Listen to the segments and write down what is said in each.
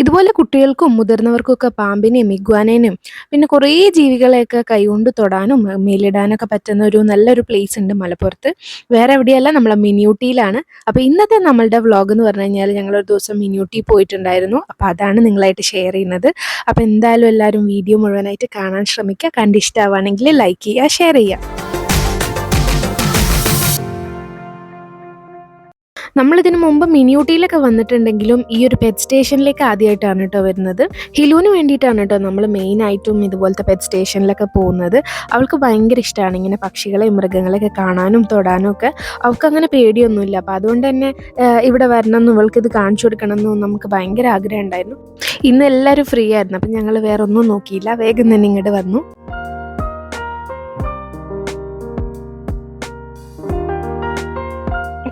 ഇതുപോലെ കുട്ടികൾക്കും മുതിർന്നവർക്കൊക്കെ പാമ്പിനെയും ഇഗ്വാനേനും പിന്നെ കുറേ ജീവികളെയൊക്കെ കൈകൊണ്ട് തൊടാനും മേലിടാനൊക്കെ പറ്റുന്ന ഒരു നല്ലൊരു പ്ലേസ് ഉണ്ട് മലപ്പുറത്ത്. വേറെ എവിടെയല്ല നമ്മളെ മിനിയൂട്ടിയിലാണ്. അപ്പോൾ ഇന്നത്തെ നമ്മളുടെ വ്ളോഗ് എന്ന് പറഞ്ഞു കഴിഞ്ഞാൽ ഒരു ദിവസം മിനിയൂട്ടി പോയിട്ടുണ്ടായിരുന്നു. അപ്പോൾ അതാണ് നിങ്ങളായിട്ട് ഷെയർ ചെയ്യുന്നത്. അപ്പോൾ എന്തായാലും എല്ലാവരും വീഡിയോ മുഴുവനായിട്ട് കാണാൻ ശ്രമിക്കുക. കണ്ടിഷ്ടമാവുകയാണെങ്കിൽ ലൈക്ക് ചെയ്യുക ഷെയർ ചെയ്യുക. നമ്മളിതിന് മുമ്പ് മിനിയൂട്ടിയിലൊക്കെ വന്നിട്ടുണ്ടെങ്കിലും ഈ ഒരു പെറ്റ് സ്റ്റേഷനിലേക്ക് ആദ്യമായിട്ടാണ് കേട്ടോ വരുന്നത്. ഹിലുവിന് വേണ്ടിയിട്ടാണ് കേട്ടോ നമ്മൾ മെയിൻ മെയിനായിട്ടും ഇതുപോലത്തെ പെറ്റ് സ്റ്റേഷനിലൊക്കെ പോകുന്നത്. അവൾക്ക് ഭയങ്കര ഇഷ്ടമാണ് ഇങ്ങനെ പക്ഷികളെ മൃഗങ്ങളെയൊക്കെ കാണാനും തൊടാനും ഒക്കെ. അവൾക്ക് അങ്ങനെ പേടിയൊന്നുമില്ല. അപ്പോൾ അതുകൊണ്ട് തന്നെ ഇവിടെ വരണം എന്നും ഇവൾക്ക് ഇത് കാണിച്ചു കൊടുക്കണം എന്നും നമുക്ക് ഭയങ്കര ആഗ്രഹം ഉണ്ടായിരുന്നു. ഇന്ന് എല്ലാവരും ഫ്രീ ആയിരുന്നു. അപ്പം ഞങ്ങൾ വേറെ ഒന്നും നോക്കിയില്ല. വേഗം തന്നെ ഇങ്ങോട്ട് വന്നു.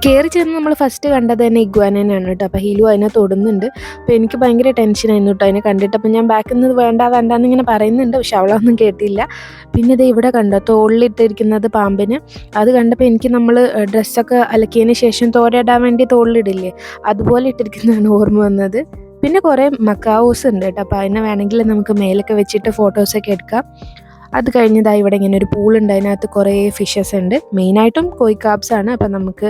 കയറി ചെന്ന് നമ്മൾ ഫസ്റ്റ് കണ്ടത് തന്നെ ഇഗ്വാനേനാണ് കേട്ടോ. അപ്പോൾ ഹീലു അതിനെ തൊടുന്നുണ്ട്. അപ്പോൾ എനിക്ക് ഭയങ്കര ടെൻഷനായിരുന്നു കേട്ടോ അതിനെ കണ്ടിട്ട്. അപ്പോൾ ഞാൻ ബാക്കിൽ നിന്ന് വേണ്ട വേണ്ടാന്ന് ഇങ്ങനെ പറയുന്നുണ്ട്. പക്ഷെ അവളൊന്നും കേട്ടില്ല. പിന്നെ ഇത് ഇവിടെ കണ്ടോ തോളിലിട്ടിരിക്കുന്നത് പാമ്പിന്. അത് കണ്ടപ്പോൾ എനിക്ക് നമ്മൾ ഡ്രസ്സൊക്കെ അലക്കിയതിന് ശേഷം തോരയിടാൻ വേണ്ടി തോളിലിടില്ലേ? അതുപോലെ ഇട്ടിരിക്കുന്നതാണ് ഓർമ്മ വന്നത്. പിന്നെ കുറേ മക്കാവൂസ് ഉണ്ട് കേട്ടോ. അപ്പോൾ അതിനെ വേണമെങ്കിൽ നമുക്ക് മേലൊക്കെ വെച്ചിട്ട് ഫോട്ടോസൊക്കെ എടുക്കാം. അത് കഴിഞ്ഞതായി ഇവിടെ ഇങ്ങനെ ഒരു പൂൾ ഉണ്ട് അതിനകത്ത് കുറേ ഫിഷസ് ഉണ്ട്. മെയിനായിട്ടും കോയി കാബ്സ് ആണ്. അപ്പോൾ നമുക്ക്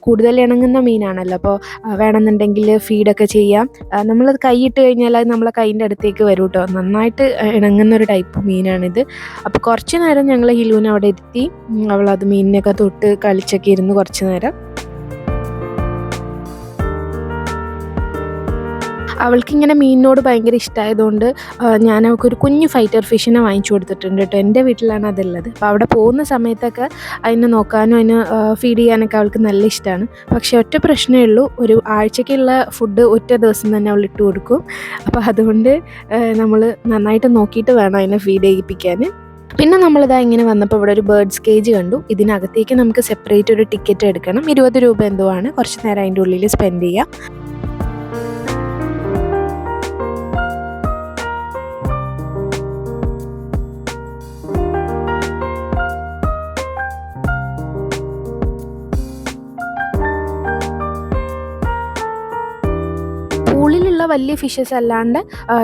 കൂടുതൽ ഇണങ്ങുന്ന മീനാണല്ലോ. അപ്പോൾ വേണമെന്നുണ്ടെങ്കിൽ ഫീഡൊക്കെ ചെയ്യാം. നമ്മളത് കൈയിട്ട് കഴിഞ്ഞാൽ അത് നമ്മളെ കൈയിന്റെ അടുത്തേക്ക് വരും കേട്ടോ നന്നായിട്ട് ഇണങ്ങുന്ന ഒരു ടൈപ്പ് മീനാണിത്. അപ്പോൾ കുറച്ച് നേരം ഞങ്ങൾ ഹിലൂനെ അവിടെ എത്തി. അവളത് മീനിനൊക്കെ തൊട്ട് കളിച്ചൊക്കെ ഇരുന്ന് കുറച്ച് നേരം. അവൾക്കിങ്ങനെ മീനിനോട് ഭയങ്കര ഇഷ്ടമായതുകൊണ്ട് ഞാൻ അവൾക്ക് ഒരു കുഞ്ഞു ഫൈറ്റർ ഫിഷിനെ വാങ്ങിച്ചു കൊടുത്തിട്ടുണ്ട് കേട്ടോ. എന്റെ വീട്ടിലാണ് അതുള്ളത്. അപ്പോൾ അവിടെ പോകുന്ന സമയത്തൊക്കെ അതിനെ നോക്കാനും അതിന് ഫീഡ് ചെയ്യാനൊക്കെ അവൾക്ക് നല്ല ഇഷ്ടമാണ്. പക്ഷേ ഒറ്റ പ്രശ്നമേ ഉള്ളൂ. ഒരു ആഴ്ചയ്ക്കുള്ള ഫുഡ് ഒറ്റ ദിവസം തന്നെ അവൾ ഇട്ട് കൊടുക്കും. അപ്പോൾ അതുകൊണ്ട് നമ്മൾ നന്നായിട്ട് നോക്കിയിട്ട് വേണം അതിനെ ഫീഡ് ചെയ്യിപ്പിക്കാൻ. പിന്നെ നമ്മളിതാ ഇങ്ങനെ വന്നപ്പോൾ ഇവിടെ ഒരു ബേർഡ്സ് കേജ് കണ്ടു. ഇതിനകത്തേക്ക് നമുക്ക് സെപ്പറേറ്റ് ഒരു ടിക്കറ്റ് എടുക്കണം. ഇരുപത് രൂപ എന്തോ ആണ്. കുറച്ച് നേരം അതിന്റെ ഉള്ളിൽ സ്പെൻഡ് ചെയ്യാം. വലിയ ഫിഷസ് അല്ലാണ്ട്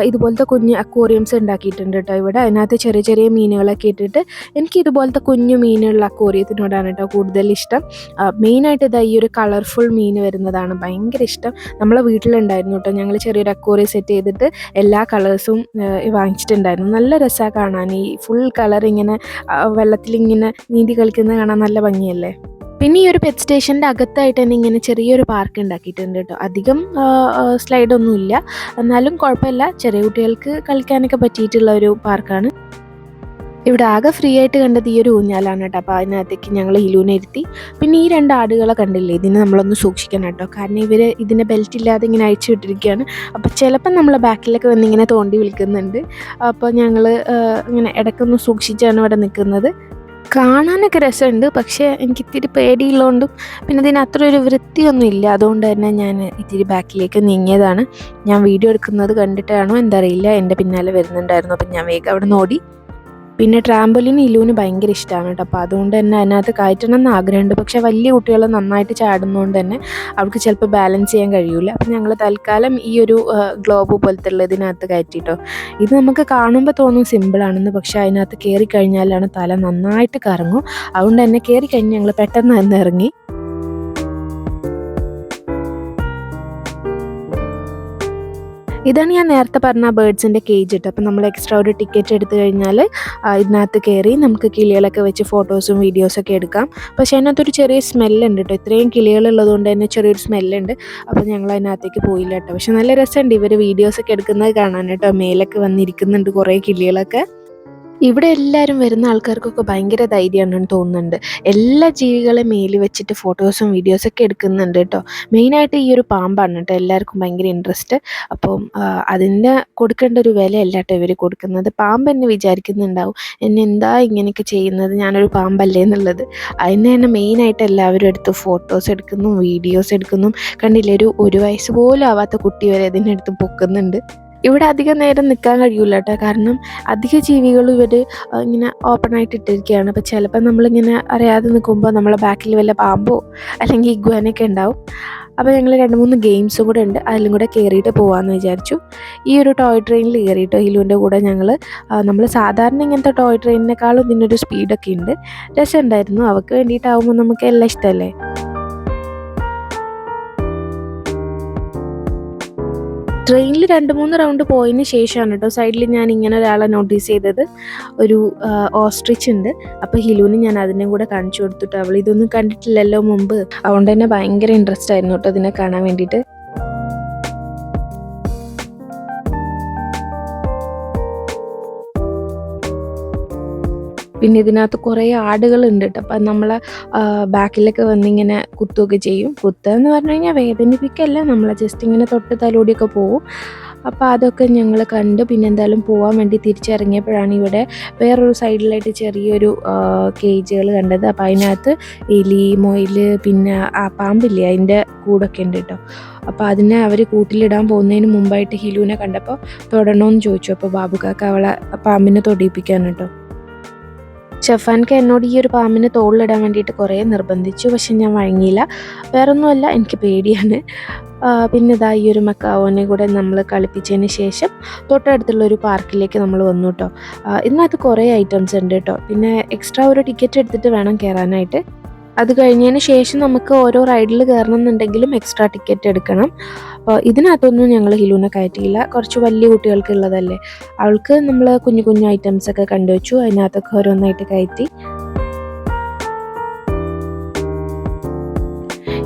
ഇതുപോലത്തെ കുഞ്ഞ് അക്വോറിയംസ് ഉണ്ടാക്കിയിട്ടുണ്ട് കേട്ടോ ഇവിടെ. അതിനകത്ത് ചെറിയ ചെറിയ മീനുകളൊക്കെ ഇട്ടിട്ട് എനിക്ക് ഇതുപോലത്തെ കുഞ്ഞു മീനുള്ള അക്വോറിയത്തിനോടാണ് കേട്ടോ കൂടുതൽ ഇഷ്ടം. മെയിനായിട്ട് ഇതാ ഈ ഒരു കളർഫുൾ മീൻ വരുന്നതാണ് ഭയങ്കര ഇഷ്ടം. നമ്മളെ വീട്ടിലുണ്ടായിരുന്നു കേട്ടോ ഞങ്ങൾ ചെറിയൊരു അക്വോറിയം സെറ്റ് ചെയ്തിട്ട് എല്ലാ കളേഴ്സും വാങ്ങിച്ചിട്ടുണ്ടായിരുന്നു. നല്ല രസമാണ് കാണാൻ. ഈ ഫുൾ കളർ ഇങ്ങനെ വെള്ളത്തിൽ ഇങ്ങനെ നീന്തി കളിക്കുന്നത് കാണാൻ നല്ല ഭംഗിയല്ലേ? പിന്നെ ഈ ഒരു പെറ്റ് സ്റ്റേഷന്റെ അകത്തായിട്ട് തന്നെ ഇങ്ങനെ ചെറിയൊരു പാർക്ക് ഉണ്ടാക്കിയിട്ടുണ്ട് കേട്ടോ. അധികം സ്ലൈഡൊന്നും ഇല്ല. എന്നാലും കുഴപ്പമില്ല. ചെറിയ കുട്ടികൾക്ക് കളിക്കാനൊക്കെ പറ്റിയിട്ടുള്ള ഒരു പാർക്കാണ് ഇവിടെ ആകെ ഫ്രീ ആയിട്ട് കണ്ടത് ഈ ഒരു ഊഞ്ഞാലാണ് കേട്ടോ. അപ്പോൾ അതിനകത്തേക്ക് ഞങ്ങൾ ഹിലൂനെ ഇരുത്തി. പിന്നെ ഈ രണ്ട് ആടുകളെ കണ്ടില്ലേ? ഇതിനെ നമ്മളൊന്ന് സൂക്ഷിക്കണം കേട്ടോ. കാരണം ഇവർ ഇതിനെ ബെൽറ്റ് ഇല്ലാതെ ഇങ്ങനെ അയച്ചു വിട്ടിരിക്കുകയാണ്. അപ്പോൾ ചിലപ്പം നമ്മൾ ബാക്കിലൊക്കെ വന്ന് ഇങ്ങനെ തോണ്ടി വിളിക്കുന്നുണ്ട് അപ്പോൾ ഞങ്ങൾ ഇങ്ങനെ ഇടയ്ക്കൊന്ന് സൂക്ഷിച്ചാണ് ഇവിടെ നിൽക്കുന്നത്. കാണാനൊക്കെ രസമുണ്ട്. പക്ഷേ എനിക്ക് ഇത്തിരി പേടിയുള്ളതുകൊണ്ടും പിന്നെ ഇതിന് അത്ര ഒരു വൃത്തിയൊന്നും ഇല്ല അതുകൊണ്ട് തന്നെ ഞാൻ ഇത്തിരി ബാക്കിലേക്ക് നീങ്ങിയതാണ്. ഞാൻ വീഡിയോ എടുക്കുന്നത് കണ്ടിട്ടാണോ? എന്തറിയില്ല. എന്റെ പിന്നാലെ വരുന്നുണ്ടായിരുന്നു. അപ്പം ഞാൻ വേഗം അവിടെ നിന്ന് ഓടി പിന്നെ ട്രാമ്പോലിൻ ഇലുവിന് ഭയങ്കര ഇഷ്ടമാണ് കേട്ടോ. അപ്പോൾ അതുകൊണ്ട് തന്നെ അതിനകത്ത് കയറ്റണം എന്ന് ആഗ്രഹമുണ്ട്. പക്ഷേ വലിയ കുട്ടികൾ നന്നായിട്ട് ചാടുന്നതുകൊണ്ട് തന്നെ അവർക്ക് ചിലപ്പോൾ ബാലൻസ് ചെയ്യാൻ കഴിയില്ല അപ്പോൾ ഞങ്ങൾ തൽക്കാലം ഈ ഒരു ഗ്ലോബ് പോലത്തെ ഉള്ള ഇതിനകത്ത് കയറ്റിട്ടോ. ഇത് നമുക്ക് കാണുമ്പോൾ തോന്നും സിമ്പിളാണെന്ന് പക്ഷേ അതിനകത്ത് കയറി കഴിഞ്ഞാലാണ് തല നന്നായിട്ട് കറങ്ങും. അതുകൊണ്ട് തന്നെ കയറി കഴിഞ്ഞ് ഞങ്ങൾ പെട്ടെന്ന് തന്നെ ഇറങ്ങി. ഇതാണ് ഞാൻ നേരത്തെ പറഞ്ഞ ബേഡ്സിന്റെ കേജ് ഇട്ട്. അപ്പം നമ്മൾ എക്സ്ട്രാ ഒരു ടിക്കറ്റ് എടുത്തു കഴിഞ്ഞാൽ ഇതിനകത്ത് കയറി നമുക്ക് കിളികളൊക്കെ വെച്ച് ഫോട്ടോസും വീഡിയോസൊക്കെ എടുക്കാം. പക്ഷേ അതിനകത്തൊരു ചെറിയ സ്മെല്ലുണ്ട് കേട്ടോ ഇത്രയും കിളികളുള്ളത് കൊണ്ട് തന്നെ ചെറിയൊരു സ്മെല്ലുണ്ട് അപ്പോൾ ഞങ്ങൾ അതിനകത്തേക്ക് പോയില്ല കേട്ടോ പക്ഷെ നല്ല രസമുണ്ട് ഇവർ വീഡിയോസൊക്കെ എടുക്കുന്നത് കാണാൻ കേട്ടോ മേലൊക്കെ വന്നിരിക്കുന്നുണ്ട് കുറേ കിളികളൊക്കെ. ഇവിടെ എല്ലാവരും വരുന്ന ആൾക്കാർക്കൊക്കെ ഭയങ്കര ധൈര്യമാണെന്ന് തോന്നുന്നുണ്ട്. എല്ലാ ജീവികളെ മേലിൽ വെച്ചിട്ട് ഫോട്ടോസും വീഡിയോസൊക്കെ എടുക്കുന്നുണ്ട് കേട്ടോ. മെയിനായിട്ട് ഈ ഒരു പാമ്പാണ് കേട്ടോ. എല്ലാവർക്കും ഭയങ്കര ഇൻട്രസ്റ്റ് അപ്പം അതിന്റെ കൊടുക്കേണ്ട ഒരു വിലയല്ല കേട്ടോ ഇവർ കൊടുക്കുന്നത്. പാമ്പ് എന്നെ വിചാരിക്കുന്നുണ്ടാവും. എന്നെ എന്താ ഇങ്ങനെയൊക്കെ ചെയ്യുന്നത്? ഞാനൊരു പാമ്പല്ലേ എന്നുള്ളത്. അതിന് തന്നെ മെയിനായിട്ട് എല്ലാവരും എടുത്ത് ഫോട്ടോസ് എടുക്കുന്നു വീഡിയോസ് എടുക്കുന്നു. കണ്ടില്ലേ ഒരു ഒരു വയസ്സ് പോലും ആവാത്ത കുട്ടി വരെ ഇതിനെടുത്ത് പൊക്കുന്നുണ്ട്. ഇവിടെ അധികം നേരം നിൽക്കാൻ കഴിയില്ല കേട്ടോ കാരണം അധിക ജീവികൾ ഇവർ ഇങ്ങനെ ഓപ്പൺ ആയിട്ട് ഇട്ടിരിക്കുകയാണ് അപ്പോൾ ചിലപ്പോൾ നമ്മളിങ്ങനെ അറിയാതെ നിൽക്കുമ്പോൾ നമ്മളെ ബാക്കിൽ വല്ല പാമ്പോ അല്ലെങ്കിൽ ഇഗ്വാനൊക്കെ ഉണ്ടാവും. അപ്പോൾ ഞങ്ങൾ രണ്ട് മൂന്ന് ഗെയിംസും കൂടെ ഉണ്ട്. അതിലും കൂടെ കയറിയിട്ട് പോകാമെന്ന് വിചാരിച്ചു. ഈ ഒരു ടോയ് ട്രെയിനിൽ കയറിയിട്ട് ഹിലുവിന്റെ കൂടെ ഞങ്ങൾ നമ്മൾ സാധാരണ ഇങ്ങനത്തെ ടോയ് ട്രെയിനിനേക്കാളും ഇതിനൊരു സ്പീഡൊക്കെ ഉണ്ട്. രസമുണ്ടായിരുന്നു. അവൾക്ക് വേണ്ടിയിട്ടാവുമ്പോൾ നമുക്ക് എല്ലാം ഇഷ്ടമല്ലേ? ട്രെയിനിൽ രണ്ട് മൂന്ന് റൗണ്ട് പോയതിന് ശേഷമാണ് കേട്ടോ സൈഡിൽ ഞാൻ ഇങ്ങനെ ഒരാളെ നോട്ടീസ് ചെയ്തത്. ഒരു ഓസ്ട്രിച്ച് ഉണ്ട്. അപ്പോൾ ഹിലുവിന് ഞാൻ അതിനെ കൂടെ കാണിച്ചു കൊടുത്തിട്ട് അവൾ ഇതൊന്നും കണ്ടിട്ടില്ലല്ലോ മുമ്പ്. അതുകൊണ്ട് തന്നെ ഭയങ്കര ഇൻട്രസ്റ്റ് ആയിരുന്നു കേട്ടോ അതിനെ കാണാൻ വേണ്ടിയിട്ട്. പിന്നെ ഇതിനകത്ത് കുറേ ആടുകളുണ്ട് കേട്ടോ അപ്പം നമ്മളെ ബാക്കിലൊക്കെ വന്നിങ്ങനെ കുത്തുകയൊക്കെ ചെയ്യും. കുത്തുക എന്ന് പറഞ്ഞു കഴിഞ്ഞാൽ വേദനിപ്പിക്കല്ല. നമ്മൾ ജസ്റ്റ് ഇങ്ങനെ തൊട്ട് തലോടിയൊക്കെ പോവും. അപ്പോൾ അതൊക്കെ ഞങ്ങൾ കണ്ട് പിന്നെ എന്തായാലും പോകാൻ വേണ്ടി തിരിച്ചിറങ്ങിയപ്പോഴാണ് ഇവിടെ വേറൊരു സൈഡിലായിട്ട് ചെറിയൊരു കേജുകൾ കണ്ടത്. അപ്പോൾ അതിനകത്ത് എലി മൊയിൽ പിന്നെ ആ പാമ്പില്ലേ അതിന്റെ കൂടൊക്കെ ഉണ്ട് കേട്ടോ അപ്പോൾ അതിനെ അവർ കൂട്ടിലിടാൻ പോകുന്നതിന് മുമ്പായിട്ട് ഹിലുവിനെ കണ്ടപ്പോൾ തൊടണമെന്ന് ചോദിച്ചു. അപ്പോൾ ബാബുക്കാക്ക് അവളെ പാമ്പിനെ തൊടിയിപ്പിക്കാൻ കേട്ടോ ഷെഫാൻക്ക് എന്നോട് ഈ ഒരു പാമ്പിനെ തോളിലിടാൻ വേണ്ടിയിട്ട് കുറേ നിർബന്ധിച്ചു പക്ഷെ ഞാൻ വഴങ്ങിയില്ല. വേറൊന്നുമല്ല എനിക്ക് പേടിയാണ്. പിന്നെ ഇതാ ഈ ഒരു മക്കാവോനെ കൂടെ നമ്മൾ കളിപ്പിച്ചതിന് ശേഷം തൊട്ടടുത്തുള്ള ഒരു പാർക്കിലേക്ക് നമ്മൾ വന്നു കേട്ടോ ഇന്നകത്ത് കുറേ ഐറ്റംസ് ഉണ്ട് കേട്ടോ പിന്നെ എക്സ്ട്രാ ഒരു ടിക്കറ്റ് എടുത്തിട്ട് വേണം കയറാനായിട്ട്. അത് കഴിഞ്ഞതിന് ശേഷം നമുക്ക് ഓരോ റൈഡിൽ കയറണം എന്നുണ്ടെങ്കിലും എക്സ്ട്രാ ടിക്കറ്റ് എടുക്കണം. ഇതിനകത്തൊന്നും ഞങ്ങൾ ഹിലുവിനെ കയറ്റിയില്ല. കുറച്ച് വലിയ കുട്ടികൾക്ക് ഉള്ളതല്ലേ. അവൾക്ക് നമ്മൾ കുഞ്ഞു കുഞ്ഞു ഐറ്റംസ് ഒക്കെ കണ്ടുവച്ചു അതിനകത്തൊക്കെ ഓരോന്നായിട്ട് കയറ്റി.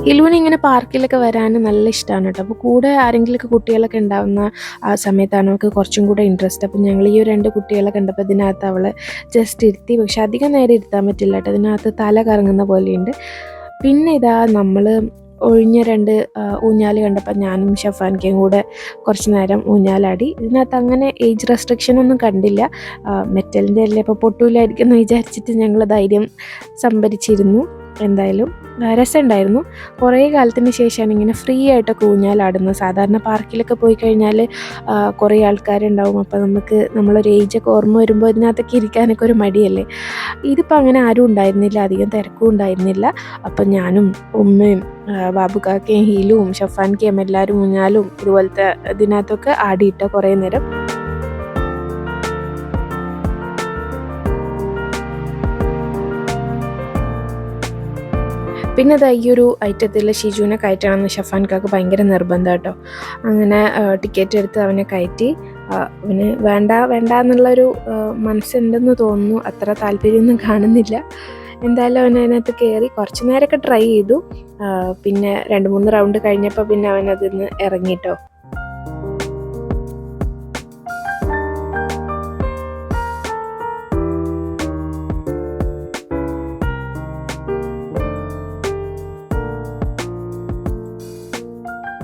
ഹിലുവിന് ഇങ്ങനെ പാർക്കിലൊക്കെ വരാൻ നല്ല ഇഷ്ടമാണ് കേട്ടോ. അപ്പോൾ കൂടെ ആരെങ്കിലുമൊക്കെ കുട്ടികളൊക്കെ ഉണ്ടാവുന്ന ആ സമയത്താണ് അവൾക്ക് കുറച്ചും കൂടെ ഇൻട്രസ്റ്റ് അപ്പം ഞങ്ങൾ ഈ രണ്ട് കുട്ടികളെ കണ്ടപ്പോൾ ഇതിനകത്ത് അവൾ ജസ്റ്റ് ഇരുത്തി. പക്ഷെ അധികം നേരം ഇരുത്താൻ പറ്റില്ല കേട്ടോ. ഇതിനകത്ത് തല കറങ്ങുന്ന പോലെയുണ്ട്. പിന്നെ ഇതാ നമ്മൾ ഒഴിഞ്ഞ രണ്ട് ഊഞ്ഞാൽ കണ്ടപ്പോൾ ഞാനും ഷഫാൻക്കയും കൂടെ കുറച്ച് നേരം ഊഞ്ഞാലാടി. ഇതിനകത്ത് അങ്ങനെ ഏജ് റെസ്ട്രിക്ഷൻ ഒന്നും കണ്ടില്ല. മെറ്റലിന്റെ അല്ലേ ഇപ്പോൾ പൊട്ടൂലായിരിക്കും എന്ന് വിചാരിച്ചിട്ട് ഞങ്ങൾ ധൈര്യം സംഭരിച്ചിരുന്നു. എന്തായാലും രസമുണ്ടായിരുന്നു. കുറേ കാലത്തിന് ശേഷമാണ് ഇങ്ങനെ ഫ്രീ ആയിട്ടൊക്കെ ഊഞ്ഞാലാടുന്നത് സാധാരണ പാർക്കിലൊക്കെ പോയി കഴിഞ്ഞാൽ കുറേ ആൾക്കാരുണ്ടാവും. അപ്പോൾ നമുക്ക് നമ്മളൊരു ഏജൊക്കെ ഓർമ്മ വരുമ്പോൾ ഇതിനകത്തൊക്കെ ഇരിക്കാനൊക്കെ ഒരു മടിയല്ലേ? ഇതിപ്പോൾ അങ്ങനെ ആരും ഉണ്ടായിരുന്നില്ല. അധികം തിരക്കും ഉണ്ടായിരുന്നില്ല. അപ്പം ഞാനും ഉമ്മയും ബാബു ബാബുക്കാക്കയും ഹീലും ഷഫാൻ ഷഫാൻക്കയും എല്ലാവരും ഊഞ്ഞാലും ഇതുപോലത്തെ ഇതിനകത്തൊക്കെ ആടിയിട്ട കുറേ നേരം പിന്നെ അത് ഈ ഒരു ഐറ്റത്തിൽ ഷിജുവിനെ കയറ്റണമെന്ന് ഷഫാൻക്കാക്ക് ഭയങ്കര നിർബന്ധം കേട്ടോ അങ്ങനെ ടിക്കറ്റ് എടുത്ത് അവനെ കയറ്റി. അവന് വേണ്ട വേണ്ട എന്നുള്ളൊരു മനസ്സുണ്ടെന്ന് തോന്നുന്നു. അത്ര താല്പര്യമൊന്നും കാണുന്നില്ല. എന്തായാലും അവൻ അതിനകത്ത് കയറി കുറച്ച് നേരമൊക്കെ ട്രൈ ചെയ്തു. പിന്നെ രണ്ട് മൂന്ന് റൗണ്ട് കഴിഞ്ഞപ്പോൾ പിന്നെ അവൻ അതിൽ നിന്ന് ഇറങ്ങിട്ടോ.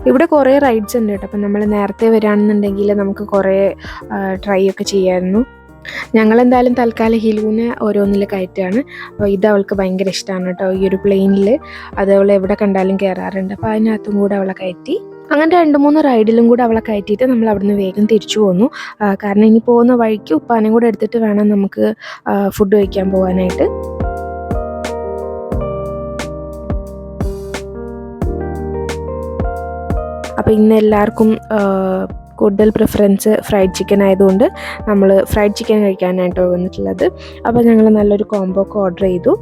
ഇവിടെ കുറേ റൈഡ്സ് ഉണ്ട് കേട്ടോ. അപ്പം നമ്മൾ നേരത്തെ വരികയാണെന്നുണ്ടെങ്കിൽ നമുക്ക് കുറേ ട്രൈ ഒക്കെ ചെയ്യായിരുന്നു. ഞങ്ങൾ എന്തായാലും തൽക്കാലം ഹിലൂനെ ഓരോന്നിൽ കയറ്റുകയാണ്. അപ്പോൾ ഇത് അവൾക്ക് ഭയങ്കര ഇഷ്ടമാണ് കേട്ടോ. ഈ ഒരു പ്ലെയിനിൽ അത് അവൾ എവിടെ കണ്ടാലും കയറാറുണ്ട്. അപ്പോൾ അതിനകത്തും കൂടെ അവളെ കയറ്റി അങ്ങനെ രണ്ട് മൂന്ന് റൈഡിലും കൂടെ അവളെ കയറ്റിയിട്ട് നമ്മൾ അവിടുന്ന് വേഗം തിരിച്ചു പോന്നു. കാരണം ഇനി പോകുന്ന വഴിക്ക് ഉപ്പാനും കൂടെ എടുത്തിട്ട് വേണം നമുക്ക് ഫുഡ് കഴിക്കാൻ പോകാനായിട്ട്. അപ്പോൾ ഇന്ന് എല്ലാവർക്കും കൂടുതൽ പ്രിഫറൻസ് ഫ്രൈഡ് ചിക്കൻ ആയതുകൊണ്ട് നമ്മൾ ഫ്രൈഡ് ചിക്കൻ കഴിക്കാനായിട്ടോ വന്നിട്ടുള്ളത്. അപ്പോൾ ഞങ്ങൾ നല്ലൊരു കോംബോ ഒക്കെ ഓർഡർ ചെയ്തു.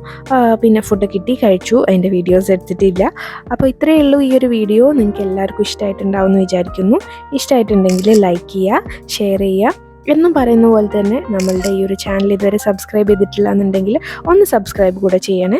പിന്നെ ഫുഡ് കിട്ടി കഴിച്ചു. അതിന്റെ വീഡിയോസ് എടുത്തിട്ടില്ല. അപ്പോൾ ഇത്രയേ ഉള്ളൂ ഈ ഒരു വീഡിയോ നിങ്ങൾക്ക് എല്ലാവർക്കും ഇഷ്ടമായിട്ടുണ്ടാവും എന്ന് വിചാരിക്കുന്നു. ഇഷ്ടമായിട്ടുണ്ടെങ്കിൽ ലൈക്ക് ചെയ്യുക ഷെയർ ചെയ്യുക. എന്നും പറയുന്ന പോലെ തന്നെ നമ്മളുടെ ഈ ഒരു ചാനൽ ഇതുവരെ സബ്സ്ക്രൈബ് ചെയ്തിട്ടില്ല എന്നുണ്ടെങ്കിൽ ഒന്ന് സബ്സ്ക്രൈബ് കൂടെ ചെയ്യണേ.